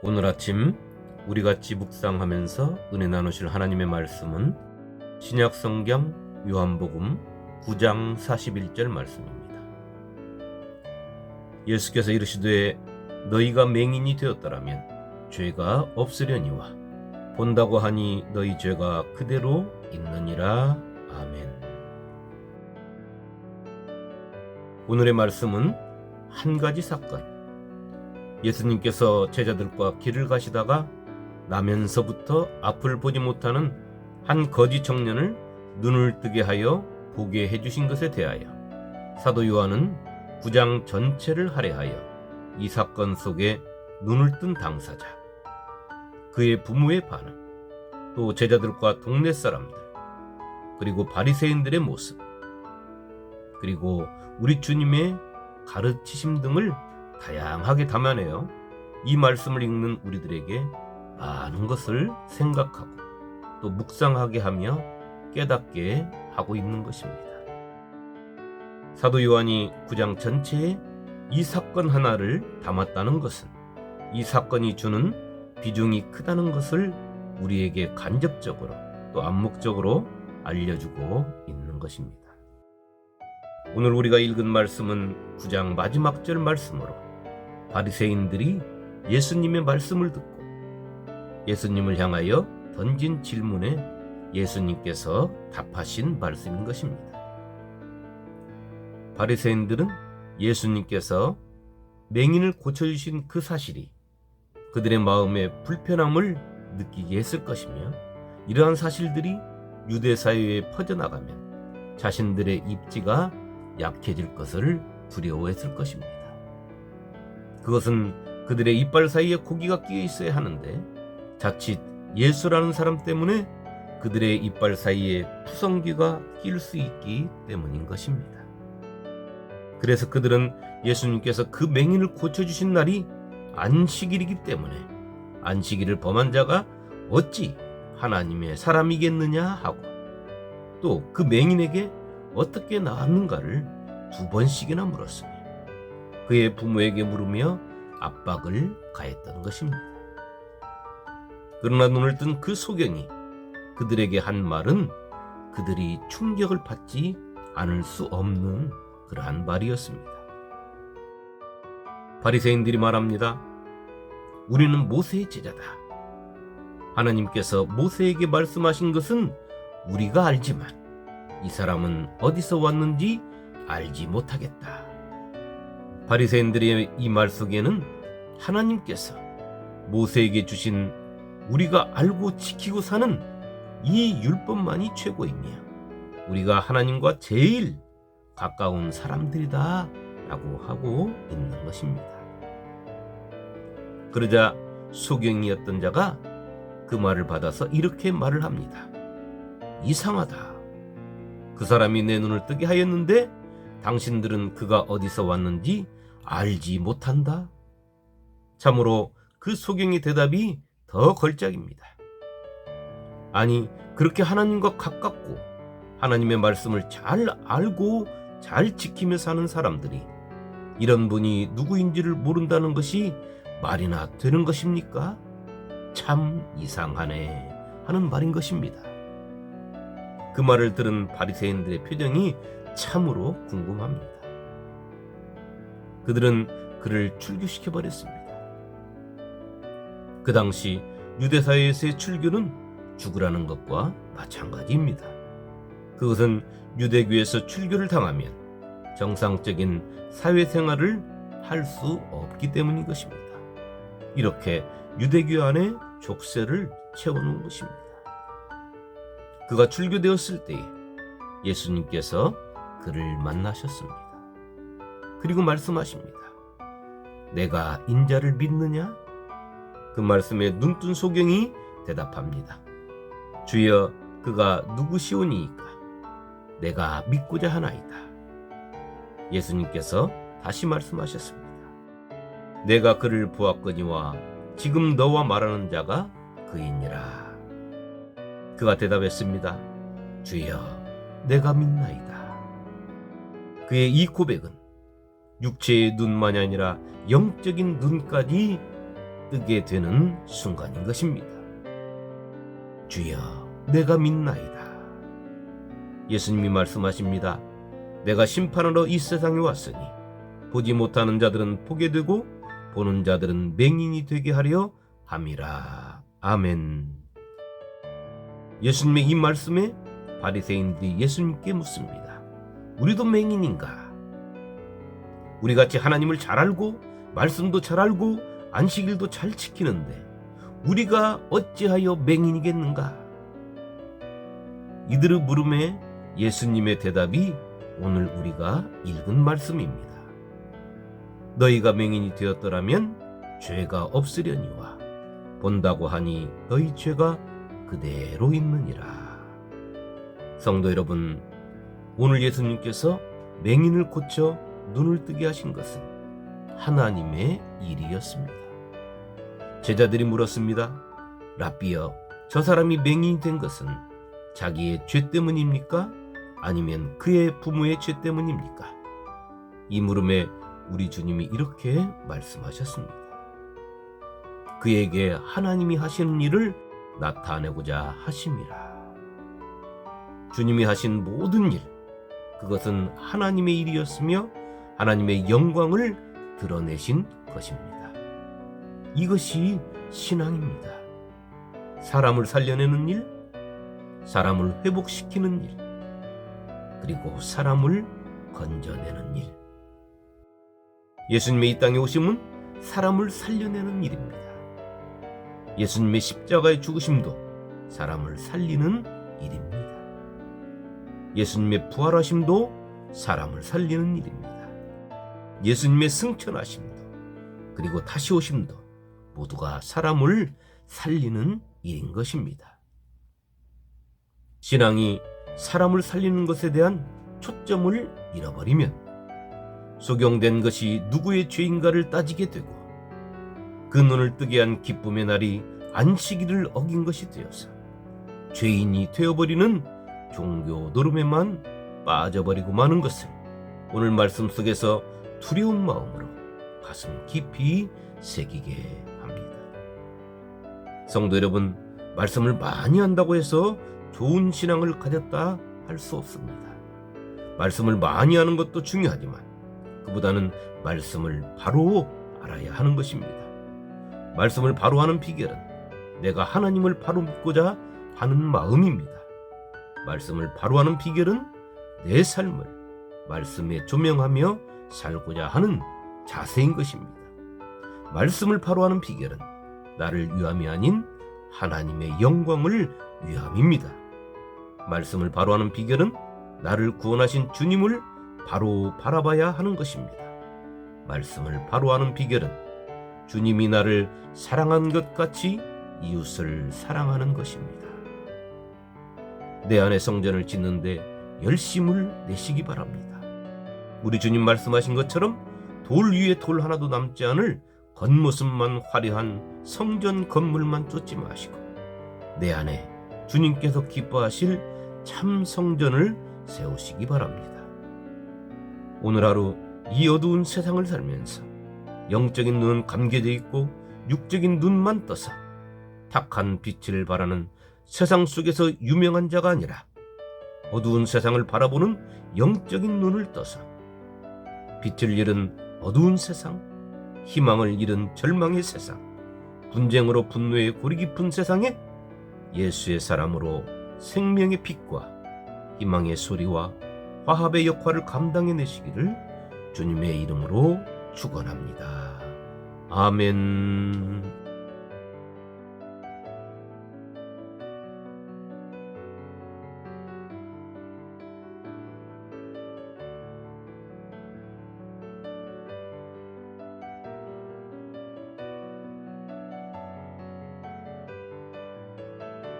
오늘 아침 우리 같이 묵상하면서 은혜 나누실 하나님의 말씀은 신약 성경 요한복음 9장 41절 말씀입니다. 예수께서 이르시되 너희가 맹인이 되었더라면 죄가 없으려니와 본다고 하니 너희 죄가 그대로 있느니라 아멘. 오늘의 말씀은 한 가지 사건 예수님께서 제자들과 길을 가시다가 나면서부터 앞을 보지 못하는 한 거지 청년을 눈을 뜨게 하여 보게 해주신 것에 대하여 사도 요한은 구장 전체를 할애하여 이 사건 속에 눈을 뜬 당사자, 그의 부모의 반응, 또 제자들과 동네 사람들, 그리고 바리새인들의 모습, 그리고 우리 주님의 가르치심 등을 다양하게 담아내어 이 말씀을 읽는 우리들에게 많은 것을 생각하고 또 묵상하게 하며 깨닫게 하고 있는 것입니다. 사도 요한이 구장 전체에 이 사건 하나를 담았다는 것은 이 사건이 주는 비중이 크다는 것을 우리에게 간접적으로 또 암묵적으로 알려주고 있는 것입니다. 오늘 우리가 읽은 말씀은 구장 마지막 절 말씀으로 바리새인들이 예수님의 말씀을 듣고 예수님을 향하여 던진 질문에 예수님께서 답하신 말씀인 것입니다. 바리새인들은 예수님께서 맹인을 고쳐주신 그 사실이 그들의 마음에 불편함을 느끼게 했을 것이며 이러한 사실들이 유대 사회에 퍼져나가면 자신들의 입지가 약해질 것을 두려워했을 것입니다. 그것은 그들의 이빨 사이에 고기가 끼어 있어야 하는데 자칫 예수라는 사람 때문에 그들의 이빨 사이에 푸성귀가 낄 수 있기 때문인 것입니다. 그래서 그들은 예수님께서 그 맹인을 고쳐주신 날이 안식일이기 때문에 안식일을 범한 자가 어찌 하나님의 사람이겠느냐 하고 또 그 맹인에게 어떻게 나왔는가를 두 번씩이나 물었으며 그의 부모에게 물으며 압박을 가했던 것입니다. 그러나 눈을 뜬 그 소경이 그들에게 한 말은 그들이 충격을 받지 않을 수 없는 그러한 말이었습니다. 바리새인들이 말합니다. 우리는 모세의 제자다. 하나님께서 모세에게 말씀하신 것은 우리가 알지만 이 사람은 어디서 왔는지 알지 못하겠다. 바리새인들의 이 말 속에는 하나님께서 모세에게 주신 우리가 알고 지키고 사는 이 율법만이 최고이며 우리가 하나님과 제일 가까운 사람들이다 라고 하고 있는 것입니다. 그러자 소경이었던 자가 그 말을 받아서 이렇게 말을 합니다. 이상하다. 그 사람이 내 눈을 뜨게 하였는데 당신들은 그가 어디서 왔는지 알지 못한다. 참으로 그 소경의 대답이 더 걸작입니다. 아니, 그렇게 하나님과 가깝고 하나님의 말씀을 잘 알고 잘 지키며 사는 사람들이 이런 분이 누구인지를 모른다는 것이 말이나 되는 것입니까? 참 이상하네 하는 말인 것입니다. 그 말을 들은 바리새인들의 표정이 참으로 궁금합니다. 그들은 그를 출교시켜 버렸습니다. 그 당시 유대 사회에서의 출교는 죽으라는 것과 마찬가지입니다. 그것은 유대교에서 출교를 당하면 정상적인 사회생활을 할 수 없기 때문인 것입니다. 이렇게 유대교 안에 족쇄를 채워놓은 것입니다. 그가 출교되었을 때에 예수님께서 그를 만나셨습니다. 그리고 말씀하십니다. 내가 인자를 믿느냐? 그 말씀에 눈뜬 소경이 대답합니다. 주여 그가 누구시오니이까? 내가 믿고자 하나이다. 예수님께서 다시 말씀하셨습니다. 내가 그를 보았거니와 지금 너와 말하는 자가 그이니라. 그가 대답했습니다. 주여, 내가 믿나이다. 그의 이 고백은 육체의 눈만이 아니라 영적인 눈까지 뜨게 되는 순간인 것입니다. 주여, 내가 믿나이다. 예수님이 말씀하십니다. 내가 심판하러 이 세상에 왔으니 보지 못하는 자들은 보게 되고 보는 자들은 맹인이 되게 하려 함이라. 아멘. 예수님의 이 말씀에 바리새인들이 예수님께 묻습니다. 우리도 맹인인가? 우리 같이 하나님을 잘 알고 말씀도 잘 알고 안식일도 잘 지키는데 우리가 어찌하여 맹인이겠는가? 이들의 물음에 예수님의 대답이 오늘 우리가 읽은 말씀입니다. 너희가 맹인이 되었더라면 죄가 없으려니와 본다고 하니 너희 죄가 그대로 있느니라. 성도 여러분, 오늘 예수님께서 맹인을 고쳐 눈을 뜨게 하신 것은 하나님의 일이었습니다. 제자들이 물었습니다. 라비여, 저 사람이 맹인이 된 것은 자기의 죄 때문입니까? 아니면 그의 부모의 죄 때문입니까? 이 물음에 우리 주님이 이렇게 말씀하셨습니다. 그에게 하나님이 하시는 일을 나타내고자 하심이라. 주님이 하신 모든 일, 그것은 하나님의 일이었으며 하나님의 영광을 드러내신 것입니다. 이것이 신앙입니다. 사람을 살려내는 일, 사람을 회복시키는 일, 그리고 사람을 건져내는 일. 예수님의 이 땅에 오심은 사람을 살려내는 일입니다. 예수님의 십자가의 죽으심도 사람을 살리는 일입니다. 예수님의 부활하심도 사람을 살리는 일입니다. 예수님의 승천하심도 그리고 다시 오심도 모두가 사람을 살리는 일인 것입니다. 신앙이 사람을 살리는 것에 대한 초점을 잃어버리면 소경된 것이 누구의 죄인가를 따지게 되고 그 눈을 뜨게 한 기쁨의 날이 안식일을 어긴 것이 되어서 죄인이 되어버리는 종교 노름에만 빠져버리고 마는 것을 오늘 말씀 속에서 두려운 마음으로 가슴 깊이 새기게 합니다. 성도 여러분, 말씀을 많이 한다고 해서 좋은 신앙을 가졌다 할 수 없습니다. 말씀을 많이 하는 것도 중요하지만 그보다는 말씀을 바로 알아야 하는 것입니다. 말씀을 바로 하는 비결은 내가 하나님을 바로 믿고자 하는 마음입니다. 말씀을 바로 하는 비결은 내 삶을 말씀에 조명하며 살고자 하는 자세인 것입니다. 말씀을 바로 하는 비결은 나를 위함이 아닌 하나님의 영광을 위함입니다. 말씀을 바로 하는 비결은 나를 구원하신 주님을 바로 바라봐야 하는 것입니다. 말씀을 바로 하는 비결은 주님이 나를 사랑한 것 같이 이웃을 사랑하는 것입니다. 내 안에 성전을 짓는데 열심을 내시기 바랍니다. 우리 주님 말씀하신 것처럼 돌 위에 돌 하나도 남지 않을 겉모습만 화려한 성전 건물만 쫓지 마시고 내 안에 주님께서 기뻐하실 참 성전을 세우시기 바랍니다. 오늘 하루 이 어두운 세상을 살면서 영적인 눈은 감겨져 있고 육적인 눈만 떠서 탁한 빛을 바라는 세상 속에서 유명한 자가 아니라 어두운 세상을 바라보는 영적인 눈을 떠서 빛을 잃은 어두운 세상, 희망을 잃은 절망의 세상, 분쟁으로 분노의 고리 깊은 세상에 예수의 사람으로 생명의 빛과 희망의 소리와 화합의 역할을 감당해 내시기를 주님의 이름으로 축원합니다. 아멘.